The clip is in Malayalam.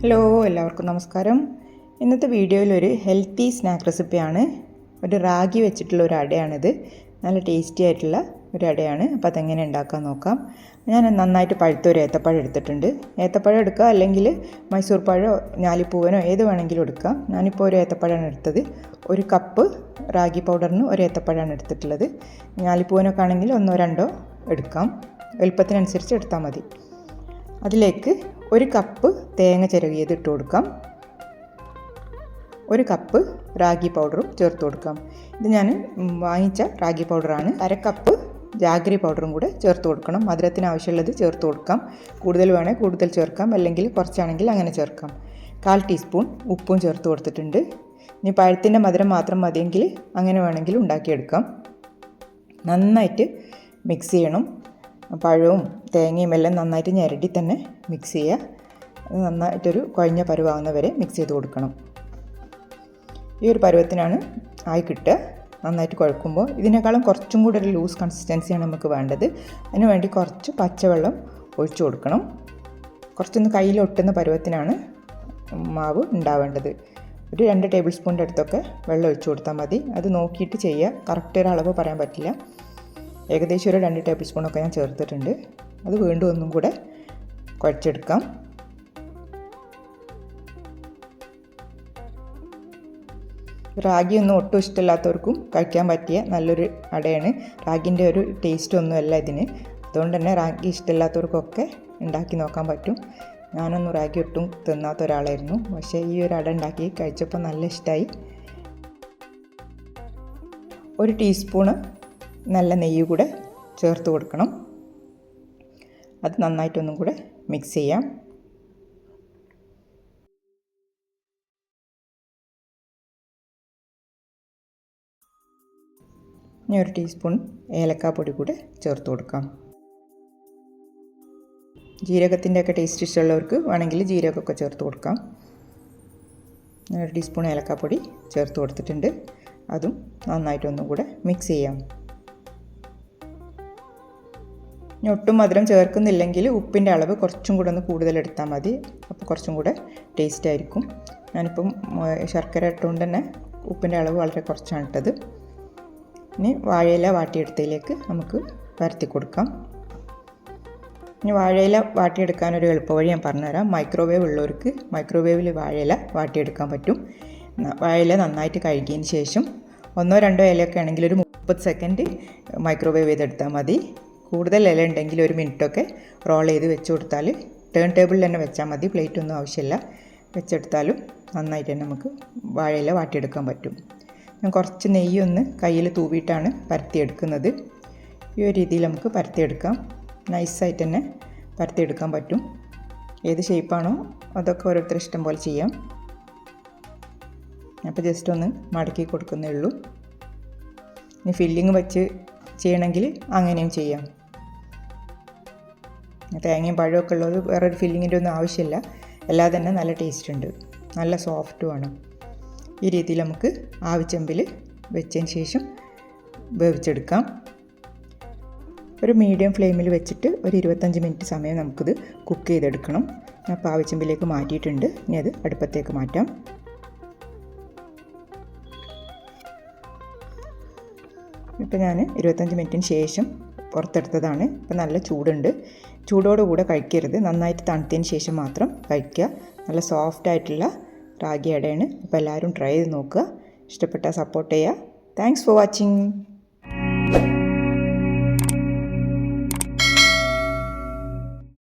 ഹലോ എല്ലാവർക്കും നമസ്കാരം. ഇന്നത്തെ വീഡിയോയിൽ ഒരു ഹെൽത്തി സ്നാക്ക് റെസിപ്പിയാണ് ഒരു റാഗി വെച്ചിട്ടുള്ള ഒരു അടയാണിത്. നല്ല ടേസ്റ്റി ആയിട്ടുള്ള ഒരു അടയാണ്. അപ്പോൾ അതെങ്ങനെ ഉണ്ടാക്കാൻ നോക്കാം. ഞാൻ നന്നായിട്ട് പഴുത്ത ഒരു ഏത്തപ്പഴം എടുത്തിട്ടുണ്ട്. ഏത്തപ്പഴം എടുക്കുക അല്ലെങ്കിൽ മൈസൂർ പഴമോ ഞാലിപ്പൂവനോ ഏത് വേണമെങ്കിലും എടുക്കാം. ഞാനിപ്പോൾ ഒരു ഏത്തപ്പഴമാണ് എടുത്തത്. ഒരു കപ്പ് റാഗി പൗഡറിന് ഒരു ഏത്തപ്പഴമാണ് എടുത്തിട്ടുള്ളത്. ഞാലിപ്പൂവനൊക്കെ ആണെങ്കിൽ ഒന്നോ രണ്ടോ എടുക്കാം. എളുപ്പത്തിനനുസരിച്ച് എടുത്താൽ മതി. അതിലേക്ക് ഒരു കപ്പ് തേങ്ങ ചിരകിയത് ഇട്ട് കൊടുക്കാം. ഒരു കപ്പ് റാഗി പൗഡറും ചേർത്ത് കൊടുക്കാം. ഇത് ഞാൻ വാങ്ങിച്ച റാഗി പൗഡറാണ്. അര കപ്പ് ജാഗരി പൗഡറും കൂടെ ചേർത്ത് കൊടുക്കണം. മധുരത്തിന് ആവശ്യമുള്ളത് ചേർത്ത് കൊടുക്കാം. കൂടുതൽ വേണേൽ കൂടുതൽ ചേർക്കാം. അല്ലെങ്കിൽ കുറച്ചാണെങ്കിൽ അങ്ങനെ ചേർക്കാം. കാൽ ടീസ്പൂൺ ഉപ്പും ചേർത്ത് കൊടുത്തിട്ടുണ്ട്. ഇനി പഴത്തിന്റെ മധുരം മാത്രം മതിയെങ്കിൽ അങ്ങനെ വേണമെങ്കിൽ ഉണ്ടാക്കിയെടുക്കാം. നന്നായിട്ട് മിക്സ് ചെയ്യണം. പഴവും തേങ്ങയും എല്ലാം നന്നായിട്ട് ഞെരടി തന്നെ മിക്സ് ചെയ്യുക. നന്നായിട്ടൊരു കുഴഞ്ഞ പരുവാകുന്ന വരെ മിക്സ് ചെയ്ത് കൊടുക്കണം. ഈ ഒരു പരുവത്തിനാണ് ആയി കിട്ടുക. നന്നായിട്ട് കുഴക്കുമ്പോൾ ഇതിനേക്കാളും കുറച്ചും കൂടെ ഒരു ലൂസ് കൺസിസ്റ്റൻസിയാണ് നമുക്ക് വേണ്ടത്. അതിന് വേണ്ടി കുറച്ച് പച്ചവെള്ളം ഒഴിച്ചു കൊടുക്കണം. കുറച്ചൊന്ന് കയ്യിൽ ഒട്ടുന്ന പരുവത്തിനാണ് മാവ് ഉണ്ടാവേണ്ടത്. ഒരു രണ്ട് ടേബിൾ സ്പൂണിന്റെ അടുത്തൊക്കെ വെള്ളം ഒഴിച്ചു കൊടുത്താൽ മതി. അത് നോക്കിയിട്ട് ചെയ്യുക. കറക്റ്റ് ഒരു അളവ് പറയാൻ പറ്റില്ല. ഏകദേശം ഒരു രണ്ട് ടേബിൾ സ്പൂണൊക്കെ ഞാൻ ചേർത്തിട്ടുണ്ട്. അത് വീണ്ടും ഒന്നും കൂടെ കുഴച്ചെടുക്കാം. റാഗി ഒന്നും ഒട്ടും ഇഷ്ടമില്ലാത്തവർക്കും കഴിക്കാൻ പറ്റിയ നല്ലൊരു അടയാണ്. റാഗിന്റെ ഒരു ടേസ്റ്റ് ഒന്നുമല്ല ഇതിന്. അതുകൊണ്ട് തന്നെ റാഗി ഇഷ്ടമില്ലാത്തവർക്കൊക്കെ ഉണ്ടാക്കി നോക്കാൻ പറ്റും. ഞാനൊന്നും റാഗി ഒട്ടും തിന്നാത്ത ഒരാളായിരുന്നു. പക്ഷേ ഈ ഒരു അട ഉണ്ടാക്കി കഴിച്ചപ്പോൾ നല്ല ഇഷ്ടമായി ഒരു ടീസ്പൂണ് നല്ല നെയ്യ് കൂടെ ചേർത്ത് കൊടുക്കണം. അത് നന്നായിട്ടൊന്നും കൂടെ മിക്സ് ചെയ്യാം. ഇനി ഒരു ടീസ്പൂൺ ഏലക്കാപ്പൊടി കൂടെ ചേർത്ത് കൊടുക്കാം. ജീരകത്തിന്റെ ഒക്കെ ടേസ്റ്റ് ഇഷ്ടമുള്ളവർക്ക് വേണമെങ്കിൽ ജീരകമൊക്കെ ചേർത്ത് കൊടുക്കാം. ഒരു ടീസ്പൂൺ ഏലക്കാപ്പൊടി ചേർത്ത് കൊടുത്തിട്ടുണ്ട്. അതും നന്നായിട്ടൊന്നും കൂടെ മിക്സ് ചെയ്യാം. ഇനി ഒട്ടും മധുരം ചേർക്കുന്നില്ലെങ്കിൽ ഉപ്പിന്റെ അളവ് കുറച്ചും കൂടെ ഒന്ന് കൂടുതൽ എടുത്താൽ മതി. അപ്പോൾ കുറച്ചും കൂടെ ടേസ്റ്റ് ആയിരിക്കും. ഞാനിപ്പം ശർക്കര ഇട്ടുകൊണ്ട് തന്നെ ഉപ്പിന്റെ അളവ് വളരെ കുറച്ചാണ് ഇട്ടത്. ഇനി വാഴയില വാട്ടിയെടുത്തതിലേക്ക് നമുക്ക് പരത്തി കൊടുക്കാം. ഇനി വാഴയില വാട്ടിയെടുക്കാൻ ഒരു എളുപ്പവഴി ഞാൻ പറഞ്ഞുതരാം. മൈക്രോവേവ് ഉള്ളവർക്ക് മൈക്രോവേവിൽ വാഴയില വാട്ടിയെടുക്കാൻ പറ്റും. വാഴയില നന്നായിട്ട് കഴുകിയതിന് ശേഷം ഒന്നോ രണ്ടോ ഇലയൊക്കെ ആണെങ്കിൽ ഒരു മുപ്പത് സെക്കൻഡ് മൈക്രോവേവ് ചെയ്തെടുത്താൽ മതി. കൂടുതൽ ഇല ഉണ്ടെങ്കിൽ ഒരു മിനിറ്റൊക്കെ റോൾ ചെയ്ത് വെച്ച് കൊടുത്താൽ ടേൺ ടേബിളിൽ തന്നെ വെച്ചാൽ മതി. പ്ലേറ്റ് ഒന്നും ആവശ്യമില്ല. വെച്ചെടുത്താലും നന്നായിട്ട് തന്നെ നമുക്ക് വാഴയില വാട്ടിയെടുക്കാൻ പറ്റും. ഞാൻ കുറച്ച് നെയ്യൊന്ന് കയ്യിൽ തൂവിയിട്ടാണ് പരത്തിയെടുക്കുന്നത്. ഈ ഒരു രീതിയിൽ നമുക്ക് പരത്തിയെടുക്കാം. നൈസായിട്ട് തന്നെ പരത്തിയെടുക്കാൻ പറ്റും. ഏത് ഷേപ്പാണോ അതൊക്കെ ഓരോരുത്തർ ഇഷ്ടം പോലെ ചെയ്യാം. അപ്പോൾ ജസ്റ്റ് ഒന്ന് മടക്കി കൊടുക്കുന്നേ ഉള്ളൂ. ഇനി ഫില്ലിങ് വെച്ച് ചെയ്യണമെങ്കിൽ അങ്ങനെയും ചെയ്യാം. തേങ്ങയും പഴമൊക്കെ ഉള്ളത് വേറൊരു ഫില്ലിങ്ങിന്റെ ഒന്നും ആവശ്യമില്ല. എല്ലാം തന്നെ നല്ല ടേസ്റ്റ് ഉണ്ട്. നല്ല സോഫ്റ്റുമാണ് ഈ രീതിയിൽ നമുക്ക് ആവിച്ചെമ്പിൽ വെച്ചതിന് ശേഷം വേവിച്ചെടുക്കാം. ഒരു മീഡിയം ഫ്ലെയിമിൽ വെച്ചിട്ട് ഒരു ഇരുപത്തഞ്ച് മിനിറ്റ് സമയം നമുക്കിത് കുക്ക് ചെയ്തെടുക്കണം. ഞാൻ പാവിച്ചെമ്പിലേക്ക് മാറ്റിയിട്ടുണ്ട്. ഇനി അത് അടുപ്പത്തേക്ക് മാറ്റാം. ഇപ്പം ഞാൻ ഇരുപത്തഞ്ച് മിനിറ്റിന് ശേഷം പുറത്തെടുത്തതാണ്. ഇപ്പം നല്ല ചൂടുണ്ട്. ചൂടോടുകൂടെ കഴിക്കരുത്. നന്നായിട്ട് തണുത്തതിന് ശേഷം മാത്രം കഴിക്കുക. നല്ല സോഫ്റ്റ് ആയിട്ടുള്ള റാഗി അടയാണ്. അപ്പോൾ എല്ലാവരും ട്രൈ ചെയ്ത് നോക്കുക. ഇഷ്ടപ്പെട്ടാൽ സപ്പോർട്ട് ചെയ്യുക. Thanks for watching